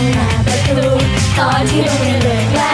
งหาประตูตอนที่โรงเรียนเลิกแล้ว